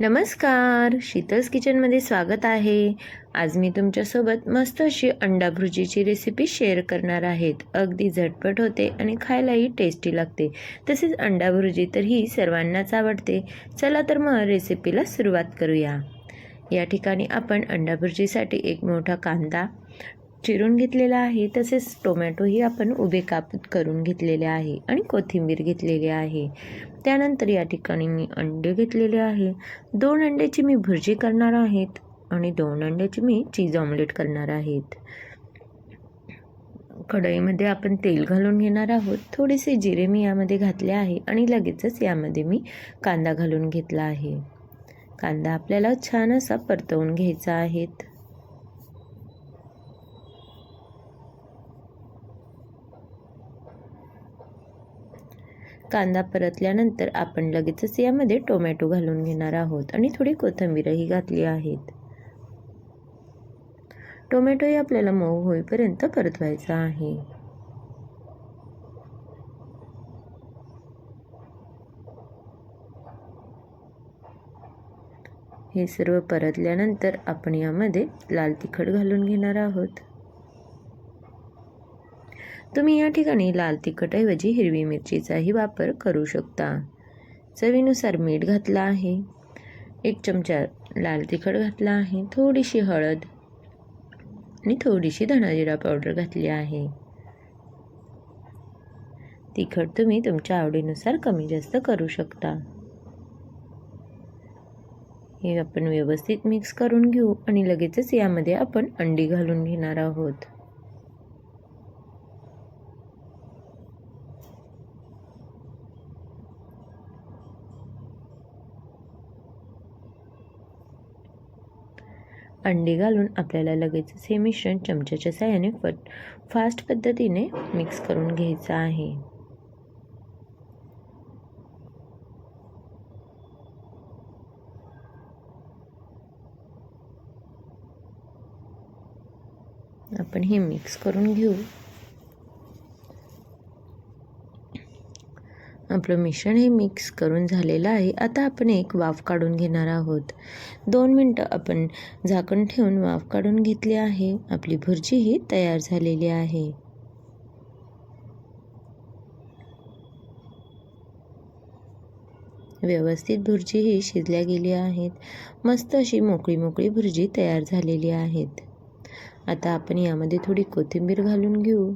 नमस्कार. शीतल्स किचनमध्ये स्वागत आहे. आज मी तुमच्यासोबत मस्त अशी अंडा भुर्जीची रेसिपी शेअर करणार आहेत. अगदी झटपट होते आणि खायलाही टेस्टी लागते. तसेच अंडा भुर्जी तर ही सर्वांनाच आवडते. चला तर मग रेसिपीला सुरुवात करूया. या ठिकाणी आपण अंडा भुर्जीसाठी एक मोठा कांदा चिरून घेतलेला आहे तसेच टोमॅटोही आपण उभे कापूत करून घेतलेले आहे आणि कोथिंबीर घेतलेली आहे. त्यानंतर या ठिकाणी मी अंडे घेतलेले आहे. दोन अंड्याची मी भुर्जी करणार आहेत आणि दोन अंड्याची मी चीज ऑमलेट करणार आहेत. कढईमध्ये आपण तेल घालून घेणार आहोत. थोडेसे जिरे मी यामध्ये घातले आहे आणि लगेचच यामध्ये मी कांदा घालून घेतला आहे. कांदा आपल्याला छान असा परतवून घ्यायचा आहेत कांदा परतल्यानंतर आपण लगेचच यामध्ये टोमॅटो घालून घेणार आहोत आणि थोडी कोथिंबीरही घातली आहेत. टोमॅटोही आपल्याला मऊ होईपर्यंत परतवायचा आहे. हे सर्व परतल्यानंतर आपण यामध्ये लाल तिखट घालून घेणार आहोत. तुम्ही या ठिकाणी लाल तिखटऐवजी हिरवी मिरचीचाही वापर करू शकता. चवीनुसार मीठ घातलं आहे. एक चमचा लाल तिखट घातला आहे. थोडीशी हळद आणि थोडीशी धणाजिरा पावडर घातली आहे. तिखट तुम्ही तुमच्या आवडीनुसार कमी जास्त करू शकता. हे आपण व्यवस्थित मिक्स करून घेऊ आणि लगेचच यामध्ये आपण अंडी घालून घेणार आहोत. अंडी घालून आपल्याला लगेचच हे मिश्रण चमच्याच्या साह्याने फट फास्ट पद्धतीने मिक्स करून घ्यायचं आहे. आपण हे मिक्स करून घेऊ. आपलं मिश्रण हे मिक्स करून झालेलं आहे. आता आपण एक वाफ काढून घेणार आहोत. दोन मिनटं आपण झाकण ठेवून वाफ काढून घेतली आहे. आपली भुर्जी ही तयार झालेली आहे. व्यवस्थित भुर्जी ही शिजल्या गेली आहेत. मस्त अशी मोकळी मोकळी भुर्जी तयार झालेली आहेत. आता आपण यामध्ये थोडी कोथिंबीर घालून घेऊ.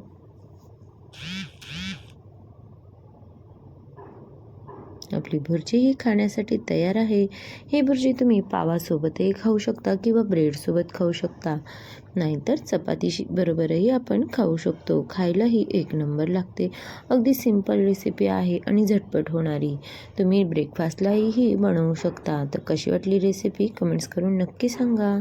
आपली भुर्जी ही खाण्यासाठी तयार आहे. ही भुर्जी तुम्ही पावासोबतही खाऊ शकता किंवा ब्रेडसोबत खाऊ शकता. नाहीतर चपातीशी बरोबरही आपण खाऊ शकतो. खायलाही एक नंबर लागते. अगदी सिंपल रेसिपी आहे आणि झटपट होणारी. तुम्ही ब्रेकफास्टलाही बनवू शकता. तर कशी वाटली रेसिपी कमेंट्स करून नक्की सांगा.